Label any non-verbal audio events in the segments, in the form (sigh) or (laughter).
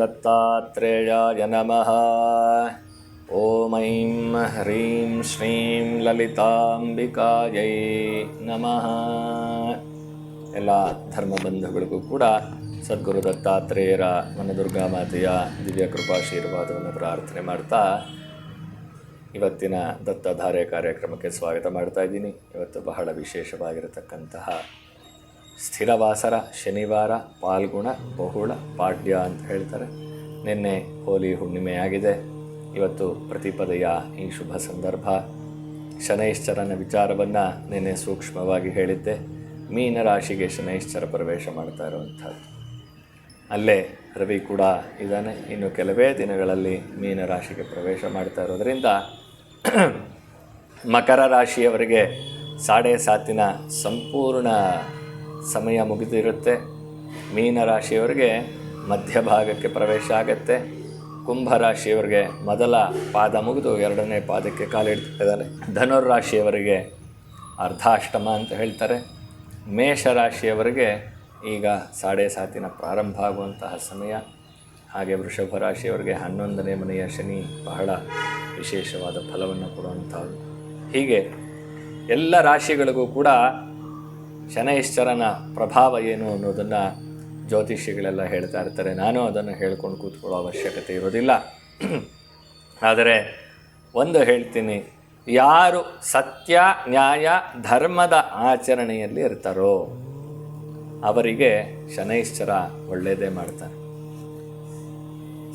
दत्तात्रेयाय नमः ॐ ऐं ह्रीं श्रीं ಲಲಿತಾಂಬಿಕಾಯೈ ನಮಃ ಎಲ್ಲ ಧರ್ಮಬಂಧುಗಳಿಗೂ ಕೂಡ ಸದ್ಗುರು ದತ್ತಾತ್ರೇಯರ ವನದುರ್ಗಾ ಮಾತೆಯ ದಿವ್ಯ ಕೃಪಾಶೀರ್ವಾದವನ್ನು ಪ್ರಾರ್ಥನೆ ಮಾಡ್ತಾ ಇವತ್ತಿನ ದತ್ತಧಾರೆ ಕಾರ್ಯಕ್ರಮಕ್ಕೆ ಸ್ವಾಗತ ಮಾಡ್ತಾ ಇದ್ದೀನಿ ಇವತ್ತು ಬಹಳ ವಿಶೇಷವಾಗಿರತಕ್ಕಂತಹ ಸ್ಥಿರವಾಸರ ಶನಿವಾರ ಪಾಲ್ಗುಣ ಬಹುಳ ಪಾಡ್ಯ ಅಂತ ಹೇಳ್ತಾರೆ. ನಿನ್ನೆ ಹೋಲಿ ಹುಣ್ಣಿಮೆಯಾಗಿದೆ. ಇವತ್ತು ಪ್ರತಿಪದೆಯ ಈ ಶುಭ ಸಂದರ್ಭ. ಶನೈಶ್ಚರನ ವಿಚಾರವನ್ನು ನಿನ್ನೆ ಸೂಕ್ಷ್ಮವಾಗಿ ಹೇಳಿದ್ದೆ. ಮೀನರಾಶಿಗೆ ಶನೈಶ್ಚರ ಪ್ರವೇಶ ಮಾಡ್ತಾ ಇರುವಂಥದ್ದು. ಅಲ್ಲೇ ರವಿ ಕೂಡ ಇದ್ದಾನೆ. ಇನ್ನು ಕೆಲವೇ ದಿನಗಳಲ್ಲಿ ಮೀನರಾಶಿಗೆ ಪ್ರವೇಶ ಮಾಡ್ತಾ ಇರೋದರಿಂದ ಮಕರ ರಾಶಿಯವರಿಗೆ ಸಾಡೆ ಸಾತಿನ ಸಂಪೂರ್ಣ ಸಮಯ ಮುಗಿದಿರುತ್ತೆ. ಮೀನರಾಶಿಯವರಿಗೆ ಮಧ್ಯಭಾಗಕ್ಕೆ ಪ್ರವೇಶ ಆಗತ್ತೆ. ಕುಂಭರಾಶಿಯವರಿಗೆ ಮೊದಲ ಪಾದ ಮುಗಿದು ಎರಡನೇ ಪಾದಕ್ಕೆ ಕಾಲಿಡ್ತಿದ್ದಾರೆ ಧನುರ್ರಾಶಿಯವರಿಗೆ ಅರ್ಧಾಷ್ಟಮ ಅಂತ ಹೇಳ್ತಾರೆ. ಮೇಷರಾಶಿಯವರಿಗೆ ಈಗ ಸಾಡೆ ಸಾತಿನ ಪ್ರಾರಂಭ ಆಗುವಂತಹ ಸಮಯ. ಹಾಗೆ ವೃಷಭ ರಾಶಿಯವರಿಗೆ ಹನ್ನೊಂದನೇ ಮನೆಯ ಶನಿ ಬಹಳ ವಿಶೇಷವಾದ ಫಲವನ್ನು ಕೊಡುವಂಥದ್ದು. ಹೀಗೆ ಎಲ್ಲ ರಾಶಿಗಳಿಗೂ ಕೂಡ ಶನೈಶ್ಚರನ ಪ್ರಭಾವ ಏನು ಅನ್ನೋದನ್ನು ಜ್ಯೋತಿಷಿಗಳೆಲ್ಲ ಹೇಳ್ತಾ ಇರ್ತಾರೆ. ನಾನು ಅದನ್ನು ಹೇಳ್ಕೊಂಡು ಕೂತ್ಕೊಳ್ಳೋ ಅವಶ್ಯಕತೆ ಇರೋದಿಲ್ಲ. ಆದರೆ ಒಂದು ಹೇಳ್ತೀನಿ, ಯಾರು ಸತ್ಯ, ನ್ಯಾಯ, ಧರ್ಮದ ಆಚರಣೆಯಲ್ಲಿ ಇರ್ತಾರೋ ಅವರಿಗೆ ಶನೈಶ್ಚರ ಒಳ್ಳೆಯದೇ ಮಾಡ್ತಾರೆ.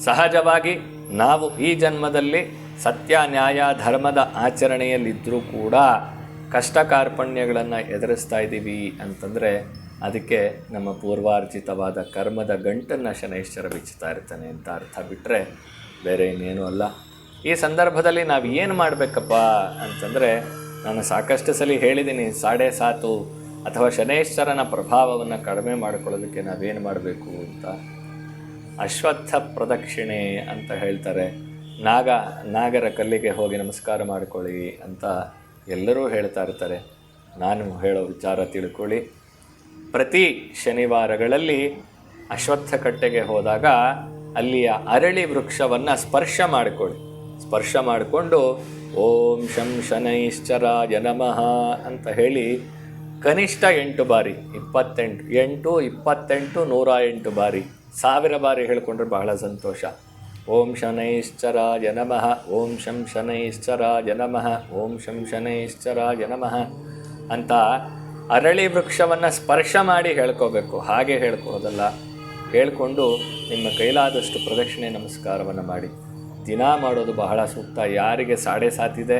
ಸಹಜವಾಗಿ ನಾವು ಈ ಜನ್ಮದಲ್ಲಿ ಸತ್ಯ, ನ್ಯಾಯ, ಧರ್ಮದ ಆಚರಣೆಯಲ್ಲಿದ್ದರೂ ಕೂಡ ಕಷ್ಟ ಕಾರ್ಪಣ್ಯಗಳನ್ನು ಎದುರಿಸ್ತಾ ಇದ್ದೀವಿ ಅಂತಂದರೆ ಅದಕ್ಕೆ ನಮ್ಮ ಪೂರ್ವಾರ್ಜಿತವಾದ ಕರ್ಮದ ಗಂಟನ್ನು ಶನೈಶ್ಚರ ಬಿಚ್ಚುತ್ತಾ ಇರ್ತಾನೆ ಅಂತ ಅರ್ಥ ಬಿಟ್ಟರೆ ಬೇರೆ ಇನ್ನೇನು ಅಲ್ಲ. ಈ ಸಂದರ್ಭದಲ್ಲಿ ನಾವು ಏನು ಮಾಡಬೇಕಪ್ಪ ಅಂತಂದರೆ ನಾನು ಸಾಕಷ್ಟು ಸಲ ಹೇಳಿದ್ದೀನಿ ಸಾಡೆ ಸಾತು ಅಥವಾ ಶನೈಶ್ಚರನ ಪ್ರಭಾವವನ್ನು ಕಡಿಮೆ ಮಾಡಿಕೊಳ್ಳೋದಕ್ಕೆ ನಾವೇನು ಮಾಡಬೇಕು ಅಂತ. ಅಶ್ವತ್ಥ ಪ್ರದಕ್ಷಿಣೆ ಅಂತ ಹೇಳ್ತಾರೆ. ನಾಗ, ನಾಗರ ಕಲ್ಲಿಗೆ ಹೋಗಿ ನಮಸ್ಕಾರ ಮಾಡಿಕೊಳ್ಳಿ ಅಂತ ಎಲ್ಲರೂ ಹೇಳ್ತಾ ಇರ್ತಾರೆ. ನಾನು ಹೇಳೋ ವಿಚಾರ ತಿಳ್ಕೊಳ್ಳಿ. ಪ್ರತಿ ಶನಿವಾರಗಳಲ್ಲಿ ಅಶ್ವತ್ಥ ಕಟ್ಟೆಗೆ ಹೋದಾಗ ಅಲ್ಲಿಯ ಅರಳಿ ವೃಕ್ಷವನ್ನು ಸ್ಪರ್ಶ ಮಾಡಿಕೊಳ್ಳಿ. ಸ್ಪರ್ಶ ಮಾಡಿಕೊಂಡು ಓಂ ಶಂ ಶನೈಶ್ಚರಾಯ ನಮಃ ಅಂತ ಹೇಳಿ ಕನಿಷ್ಠ ಎಂಟು ಬಾರಿ, ಇಪ್ಪತ್ತೆಂಟು, ಎಂಟು, ಇಪ್ಪತ್ತೆಂಟು, ನೂರ ಎಂಟು ಬಾರಿ, ಸಾವಿರ ಬಾರಿ ಹೇಳಿಕೊಂಡ್ರೆ ಬಹಳ ಸಂತೋಷ. ಓಂ ಶನೈಶ್ಚರಾಯ ನಮಃ. ಓಂ ಶಂ ಶನೈಶ್ಚರಾಯ ನಮಃ. ಓಂ ಶಂ ಶನೈಶ್ಚರಾಯ ನಮಃ. ಅಂತ ಅರಳಿ ವೃಕ್ಷವನ್ನು ಸ್ಪರ್ಶ ಮಾಡಿ ಹೇಳ್ಕೋಬೇಕು. ಹಾಗೆ ಹೇಳ್ಕೋದಲ್ಲ ಹೇಳಿಕೊಂಡು ನಿಮ್ಮ ಕೈಲಾದಷ್ಟು ಪ್ರದಕ್ಷಿಣೆ ನಮಸ್ಕಾರವನ್ನು ಮಾಡಿ. ದಿನ ಮಾಡೋದು ಬಹಳ ಸೂಕ್ತ. ಯಾರಿಗೆ ಸಾಡೆ ಸಾತಿದೆ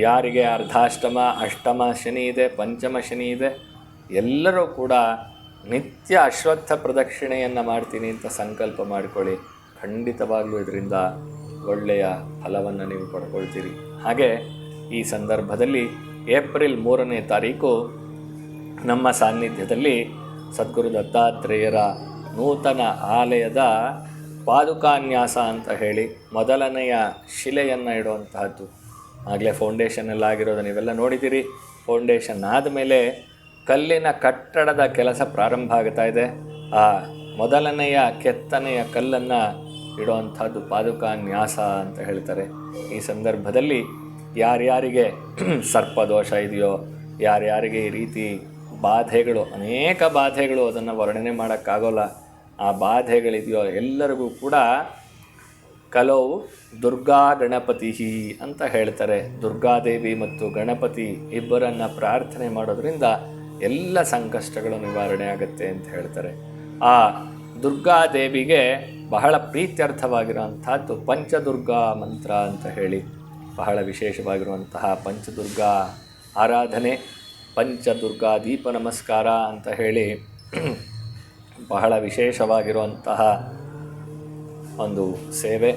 ಯಾರಿಗೆ ಅರ್ಧಾಷ್ಟಮ, ಅಷ್ಟಮ ಶನಿ ಇದೆ, ಪಂಚಮ ಶನಿ ಇದೆ, ಎಲ್ಲರೂ ಕೂಡ ನಿತ್ಯ ಅಶ್ವತ್ಥ ಪ್ರದಕ್ಷಿಣೆಯನ್ನು ಮಾಡ್ತೀನಿ ಅಂತ ಸಂಕಲ್ಪ ಮಾಡಿಕೊಳ್ಳಿ. ಖಂಡಿತವಾಗ್ಲೂ ಇದರಿಂದ ಒಳ್ಳೆಯ ಫಲವನ್ನು ನೀವು ಪಡ್ಕೊಳ್ತೀರಿ. ಹಾಗೆ ಈ ಸಂದರ್ಭದಲ್ಲಿ ಏಪ್ರಿಲ್ ಮೂರನೇ ತಾರೀಕು ನಮ್ಮ ಸಾನ್ನಿಧ್ಯದಲ್ಲಿ ಸದ್ಗುರು ದತ್ತಾತ್ರೇಯರ ನೂತನ ಆಲಯದ ಪಾದುಕಾನ್ಯಾಸ ಅಂತ ಹೇಳಿ ಮೊದಲನೆಯ ಶಿಲೆಯನ್ನು ಇಡುವಂತಹದ್ದು. ಆಗಲೇ ಫೌಂಡೇಶನ್ ಎಲ್ಲ ಆಗಿರೋದು ನೀವೆಲ್ಲ ನೋಡಿದ್ದೀರಿ. ಫೌಂಡೇಶನ್ ಆದಮೇಲೆ ಕಲ್ಲಿನ ಕಟ್ಟಡದ ಕೆಲಸ ಪ್ರಾರಂಭ ಆಗ್ತಾ ಇದೆ. ಆ ಮೊದಲನೆಯ ಕೆತ್ತನೆಯ ಕಲ್ಲನ್ನು ಇಡುವಂಥದ್ದು ಪಾದುಕಾನ್ಯಾಸ ಅಂತ ಹೇಳ್ತಾರೆ. ಈ ಸಂದರ್ಭದಲ್ಲಿ ಯಾರ್ಯಾರಿಗೆ (clears throat) ಸರ್ಪದೋಷ ಇದೆಯೋ, ಯಾರ್ಯಾರಿಗೆ ಈ ರೀತಿ ಬಾಧೆಗಳು, ಅನೇಕ ಬಾಧೆಗಳು ಅದನ್ನು ವರ್ಣನೆ ಮಾಡೋಕ್ಕಾಗೋಲ್ಲ, ಆ ಬಾಧೆಗಳಿದೆಯೋ ಎಲ್ಲರಿಗೂ ಕೂಡ ಕಲವು ದುರ್ಗಾ ಗಣಪತಿ ಅಂತ ಹೇಳ್ತಾರೆ. ದುರ್ಗಾದೇವಿ ಮತ್ತು ಗಣಪತಿ ಇಬ್ಬರನ್ನು ಪ್ರಾರ್ಥನೆ ಮಾಡೋದ್ರಿಂದ ಎಲ್ಲ ಸಂಕಷ್ಟಗಳು ನಿವಾರಣೆ ಆಗುತ್ತೆ ಅಂತ ಹೇಳ್ತಾರೆ. ಆ ದುರ್ಗಾದೇವಿಗೆ ಬಹಳ ಪ್ರೀತ್ಯರ್ಥವಾಗಿರುವಂಥದ್ದು ಪಂಚದುರ್ಗಾ ಮಂತ್ರ ಅಂತ ಹೇಳಿ. ಬಹಳ ವಿಶೇಷವಾಗಿರುವಂತಹ ಪಂಚದುರ್ಗಾ ಆರಾಧನೆ, ಪಂಚದುರ್ಗಾ ದೀಪ ನಮಸ್ಕಾರ ಅಂತ ಹೇಳಿ (clears throat) ಬಹಳ ವಿಶೇಷವಾಗಿರುವಂತಹ ಒಂದು ಸೇವೆ.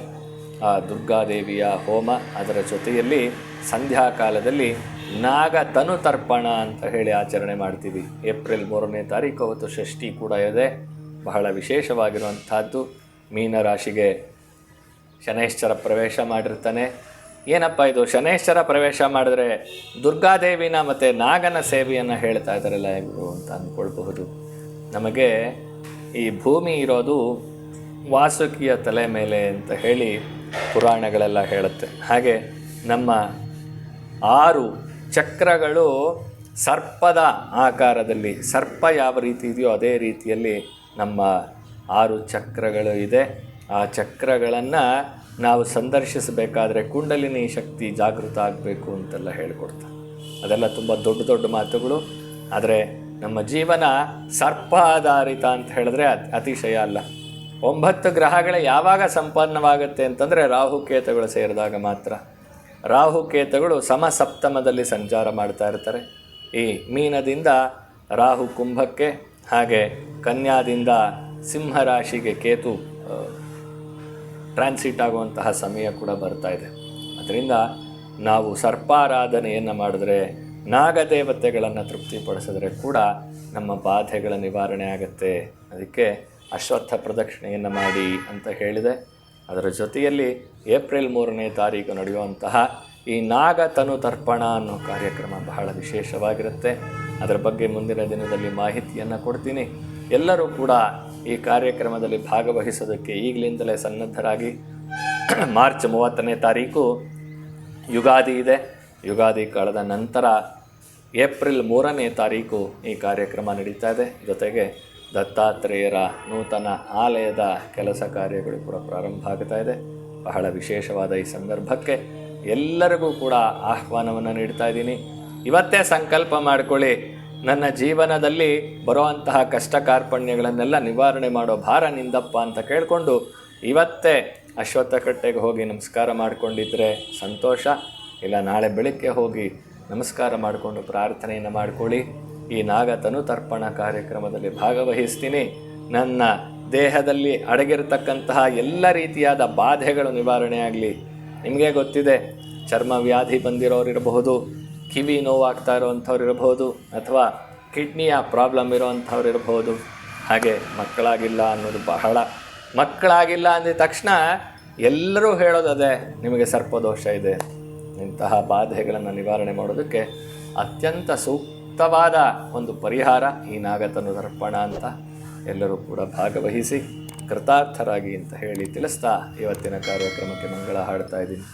ಆ ದುರ್ಗಾದೇವಿಯ ಹೋಮ ಅದರ ಜೊತೆಯಲ್ಲಿ ಸಂಧ್ಯಾಕಾಲದಲ್ಲಿ ನಾಗ ತನು ತರ್ಪಣ ಅಂತ ಹೇಳಿ ಆಚರಣೆ ಮಾಡ್ತೀವಿ. ಏಪ್ರಿಲ್ ಮೂರನೇ ತಾರೀಕು ಅವತ್ತು ಷಷ್ಠಿ ಕೂಡ ಇದೆ. ಬಹಳ ವಿಶೇಷವಾಗಿರುವಂಥದ್ದು. ಮೀನರಾಶಿಗೆ ಶನೈಶ್ಚರ ಪ್ರವೇಶ ಮಾಡಿರ್ತಾನೆ. ಏನಪ್ಪ ಇದು? ಶನೈಶ್ಚರ ಪ್ರವೇಶ ಮಾಡಿದ್ರೆ ದುರ್ಗಾದೇವಿನ ಮತ್ತು ನಾಗನ ಸೇವೆಯನ್ನು ಹೇಳ್ತಾ ಇದ್ದಾರಲ್ಲ ಇವರು ಅಂತ ಅಂದ್ಕೊಳ್ಬಹುದು ನಮಗೆ ಈ ಭೂಮಿ ಇರೋದು ವಾಸುಕಿಯ ತಲೆ ಮೇಲೆ ಅಂತ ಹೇಳಿ ಪುರಾಣಗಳೆಲ್ಲ ಹೇಳುತ್ತೆ. ಹಾಗೆ ನಮ್ಮ ಆರು ಚಕ್ರಗಳು ಸರ್ಪದ ಆಕಾರದಲ್ಲಿ, ಸರ್ಪ ಯಾವ ರೀತಿ ಇದೆಯೋ ಅದೇ ರೀತಿಯಲ್ಲಿ ನಮ್ಮ ಆರು ಚಕ್ರಗಳು ಇದೆ. ಆ ಚಕ್ರಗಳನ್ನು ನಾವು ಸಂದರ್ಶಿಸಬೇಕಾದ್ರೆ ಕುಂಡಲಿನಿ ಶಕ್ತಿ ಜಾಗೃತ ಆಗಬೇಕು ಅಂತೆಲ್ಲ ಹೇಳ್ಕೊಡ್ತಾರೆ. ಅದೆಲ್ಲ ತುಂಬ ದೊಡ್ಡ ದೊಡ್ಡ ಮಾತುಗಳು. ಆದರೆ ನಮ್ಮ ಜೀವನ ಸರ್ಪ ಆಧಾರಿತ ಅಂತ ಹೇಳಿದ್ರೆ ಅತ್- ಅತಿಶಯ ಅಲ್ಲ. ಒಂಬತ್ತು ಗ್ರಹಗಳೇ ಯಾವಾಗ ಸಂಪನ್ನವಾಗುತ್ತೆ ಅಂತಂದರೆ ರಾಹುಕೇತುಗಳು ಸೇರಿದಾಗ ಮಾತ್ರ. ರಾಹುಕೇತುಗಳು ಸಮಸಪ್ತಮದಲ್ಲಿ ಸಂಚಾರ ಮಾಡ್ತಾ ಇರ್ತಾರೆ. ಈ ಮೀನದಿಂದ ರಾಹು ಕುಂಭಕ್ಕೆ, ಹಾಗೆ ಕನ್ಯಾದಿಂದ ಸಿಂಹ ರಾಶಿಗೆ ಕೇತು ಟ್ರಾನ್ಸಿಟ್ ಆಗುವಂತಹ ಸಮಯ ಕೂಡ ಬರ್ತಾ ಇದೆ. ಅದರಿಂದ ನಾವು ಸರ್ಪಾರಾಧನೆಯನ್ನು ಮಾಡಿದ್ರೆ, ನಾಗದೇವತೆಗಳನ್ನು ತೃಪ್ತಿಪಡಿಸಿದ್ರೆ ಕೂಡ ನಮ್ಮ ಬಾಧೆಗಳ ನಿವಾರಣೆ ಆಗುತ್ತೆ. ಅದಕ್ಕೆ ಅಶ್ವತ್ಥ ಪ್ರದಕ್ಷಿಣೆಯನ್ನು ಮಾಡಿ ಅಂತ ಹೇಳಿದೆ. ಅದರ ಜೊತೆಯಲ್ಲಿ ಏಪ್ರಿಲ್ ಮೂರನೇ ತಾರೀಕು ನಡೆಯುವಂತಹ ಈ ನಾಗತನು ತರ್ಪಣ ಅನ್ನೋ ಕಾರ್ಯಕ್ರಮ ಬಹಳ ವಿಶೇಷವಾಗಿರುತ್ತೆ. ಅದರ ಬಗ್ಗೆ ಮುಂದಿನ ದಿನದಲ್ಲಿ ಮಾಹಿತಿಯನ್ನು ಕೊಡ್ತೀನಿ. ಎಲ್ಲರೂ ಕೂಡ ಈ ಕಾರ್ಯಕ್ರಮದಲ್ಲಿ ಭಾಗವಹಿಸೋದಕ್ಕೆ ಈಗಲಿಂದಲೇ ಸನ್ನದ್ಧರಾಗಿ ಮಾರ್ಚ್ ಮೂವತ್ತನೇ ತಾರೀಕು ಯುಗಾದಿ ಇದೆ. ಯುಗಾದಿ ಕಳೆದ ನಂತರ ಏಪ್ರಿಲ್ ಮೂರನೇ ತಾರೀಕು ಈ ಕಾರ್ಯಕ್ರಮ ನಡೀತಾ ಇದೆ. ಜೊತೆಗೆ ದತ್ತಾತ್ರೇಯರ ನೂತನ ಆಲಯದ ಕೆಲಸ ಕಾರ್ಯಗಳು ಕೂಡ ಪ್ರಾರಂಭ ಆಗ್ತಾ ಇದೆ. ಬಹಳ ವಿಶೇಷವಾದ ಈ ಸಂದರ್ಭಕ್ಕೆ ಎಲ್ಲರಿಗೂ ಕೂಡ ಆಹ್ವಾನವನ್ನು ನೀಡ್ತಾ ಇದ್ದೀನಿ. ಇವತ್ತೇ ಸಂಕಲ್ಪ ಮಾಡ್ಕೊಳ್ಳಿ. ನನ್ನ ಜೀವನದಲ್ಲಿ ಬರುವಂತಹ ಕಷ್ಟ ಕಾರ್ಪಣ್ಯಗಳನ್ನೆಲ್ಲ ನಿವಾರಣೆ ಮಾಡೋ ಭಾರ ನಿಂದಪ್ಪ ಅಂತ ಕೇಳಿಕೊಂಡು ಇವತ್ತೇ ಅಶ್ವತ್ಥ ಕಟ್ಟೆಗೆ ಹೋಗಿ ನಮಸ್ಕಾರ ಮಾಡಿಕೊಂಡಿದ್ರೆ ಸಂತೋಷ. ಇಲ್ಲ, ನಾಳೆ ಬೆಳಗ್ಗೆ ಹೋಗಿ ನಮಸ್ಕಾರ ಮಾಡಿಕೊಂಡು ಪ್ರಾರ್ಥನೆಯನ್ನು ಮಾಡಿಕೊಳ್ಳಿ. ಈ ನಾಗತನು ತರ್ಪಣ ಕಾರ್ಯಕ್ರಮದಲ್ಲಿ ಭಾಗವಹಿಸ್ತೀನಿ. ನನ್ನ ದೇಹದಲ್ಲಿ ಅಡಗಿರತಕ್ಕಂತಹ ಎಲ್ಲ ರೀತಿಯಾದ ಬಾಧೆಗಳು ನಿವಾರಣೆ ಆಗಲಿ. ನಿಮಗೆ ಗೊತ್ತಿದೆ, ಚರ್ಮ ವ್ಯಾಧಿ ಬಂದಿರೋರು ಇರಬಹುದು ಕಿವಿ ನೋವಾಗ್ತಾ ಇರೋವಂಥವ್ರು ಇರ್ಬೋದು ಅಥವಾ ಕಿಡ್ನಿಯ ಪ್ರಾಬ್ಲಮ್ ಇರೋವಂಥವ್ರು ಇರ್ಬೋದು. ಹಾಗೆ ಮಕ್ಕಳಾಗಿಲ್ಲ ಅನ್ನೋದು ಬಹಳ. ಮಕ್ಕಳಾಗಿಲ್ಲ ಅಂದಿದ ತಕ್ಷಣ ಎಲ್ಲರೂ ಹೇಳೋದದೇ, ನಿಮಗೆ ಸರ್ಪದೋಷ ಇದೆ. ಇಂತಹ ಬಾಧೆಗಳನ್ನು ನಿವಾರಣೆ ಮಾಡೋದಕ್ಕೆ ಅತ್ಯಂತ ಸೂಕ್ತವಾದ ಒಂದು ಪರಿಹಾರ ಈ ನಾಗತನು ದರ್ಪಣ ಅಂತ ಎಲ್ಲರೂ ಕೂಡ ಭಾಗವಹಿಸಿ ಕೃತಾರ್ಥರಾಗಿ ಅಂತ ಹೇಳಿ ತಿಳಿಸ್ತಾ ಇವತ್ತಿನ ಕಾರ್ಯಕ್ರಮಕ್ಕೆ ಮಂಗಳ ಹಾಡ್ತಾ ಇದ್ದೀನಿ.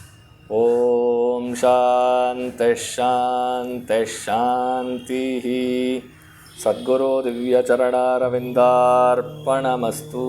ॐ शान्तशान्तशान्तिः सद्गुरोदिव्यचरणारविन्दार्पणमस्तु